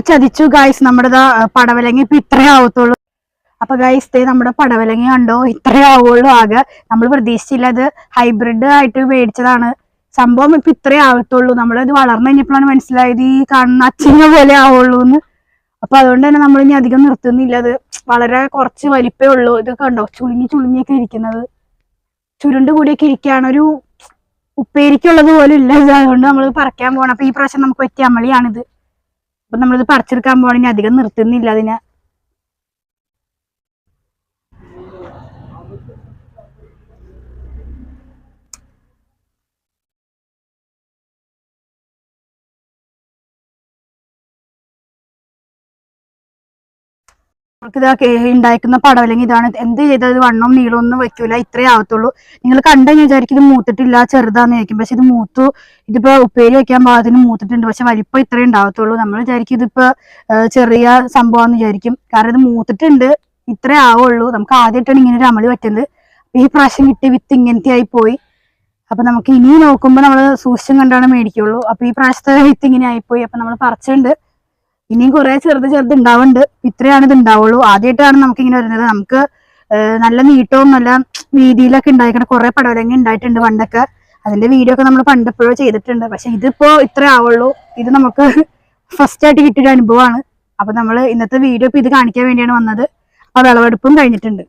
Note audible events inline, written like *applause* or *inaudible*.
അപ്പൊ ചതിച്ചു ഗായ്സ് നമ്മുടെ പടവലങ്ങി ഇപ്പൊ ഇത്രേ ആവത്തുള്ളൂ. അപ്പൊ ഗൈസ് ദേ നമ്മുടെ പടവലങ്ങി കണ്ടോ? ഇത്രേ ആവുള്ളൂ ആകെ. നമ്മൾ പ്രതീക്ഷിച്ചില്ല അത് ഹൈബ്രിഡ് ആയിട്ട് മേടിച്ചതാണ്. സംഭവം ഇപ്പൊ ഇത്രേ ആവത്തുള്ളൂ. നമ്മളത് വളർന്നു കഴിഞ്ഞപ്പോഴാണ് മനസ്സിലായത് ഈ കാണുന്ന അച്ഛനെ പോലെ ആവുള്ളൂ എന്ന് അപ്പൊ അതുകൊണ്ട് തന്നെ നമ്മൾ ഇനി അധികം നിർത്തുന്നില്ല. അത് വളരെ കുറച്ച് വലിപ്പേ ഉള്ളൂ. ഇത് കണ്ടോ? ചുളുങ്ങി ചുളിഞ്ഞൊക്കെ ഇരിക്കുന്നത്. ചുരുണ്ട് കൂടിയൊക്കെ ഇരിക്കുകയാണ്. ഒരു ഉപ്പേരിക്കുള്ളത് പോലും ഇല്ല. ഇത് അതുകൊണ്ട് നമ്മൾ പറിക്കാൻ പോകണം അപ്പൊ ഈ പ്രാവശ്യം നമുക്ക് പറ്റിയ അമളിയാണിത്. അപ്പൊ നമ്മളിത് പറിച്ചെടുക്കാൻ പോകണമെങ്കിൽ അധികം നിർത്തുന്നില്ല അതിനെ. ഇതാ ഉണ്ടായിരിക്കുന്ന അല്ലെങ്കിൽ ഇതാണ് എന്ത് ചെയ്തത്? വണ്ണം നീളമൊന്നും വെക്കൂല ഇത്രേ ആവത്തുള്ളൂ. നിങ്ങൾ കണ്ടു ഞാൻ വിചാരിക്കും ഇത് മൂത്തിട്ടില്ല ചെറുതാന്ന് ചോദിക്കും പക്ഷെ ഇത് മൂത്തു ഇതിപ്പോ ഉപ്പേരി വെക്കാൻ പാകത്തിന് മൂത്തിട്ടുണ്ട്. പക്ഷെ വലിപ്പം ഇത്രേ ഉണ്ടാവത്തുള്ളൂ. നമ്മൾ വിചാരിക്കും ഇതിപ്പോ ചെറിയ സംഭവം വിചാരിക്കും. കാരണം ഇത് മൂത്തിട്ടുണ്ട് ഇത്രേ ആവുള്ളൂ. നമുക്ക് ആദ്യമായിട്ടാണ് ഇങ്ങനെ ഒരു അമളി പറ്റുന്നത്. ഈ പ്രാവശ്യം കിട്ടിയ വിത്ത് ഇങ്ങനത്തെ ആയി പോയി. അപ്പൊ നമുക്ക് ഇനി നോക്കുമ്പോൾ നമ്മൾ സൂക്ഷിച്ചും കണ്ടാണ് മേടിക്കുള്ളൂ. അപ്പൊ ഈ പ്രാവശ്യത്തെ വിത്ത് ഇങ്ങനെ ആയിപ്പോയി അപ്പൊ നമ്മൾ പറിച്ചിട്ടുണ്ട്. ഇനിയും കുറെ ചെറുത് ചെറുത് ഉണ്ടാവുന്നുണ്ട്. ഇത്രയാണ് ഇത് ഉണ്ടാവുള്ളൂ. ആദ്യമായിട്ടാണ് നമുക്ക് ഇങ്ങനെ വരുന്നത്. നമുക്ക് നല്ല നീട്ടവും നല്ല വീതിയിലൊക്കെ ഉണ്ടായിക്കണ കുറെ പടവലങ്ങ ഉണ്ടായിട്ടുണ്ട് പണ്ടൊക്കെ. അതിന്റെ വീഡിയോ ഒക്കെ നമ്മൾ പണ്ടപ്പോഴോ ചെയ്തിട്ടുണ്ട്. പക്ഷെ ഇതിപ്പോ ഇത്ര ആവുള്ളൂ. ഇത് നമുക്ക് *laughs* ഫസ്റ്റ് ആയിട്ട് കിട്ടിയൊരു അനുഭവമാണ്. അപ്പൊ നമ്മൾ ഇന്നത്തെ വീഡിയോ ഇപ്പൊ ഇത് കാണിക്കാൻ വേണ്ടിയാണ് വന്നത്. അപ്പൊ വിളവെടുപ്പും കഴിഞ്ഞിട്ടുണ്ട്.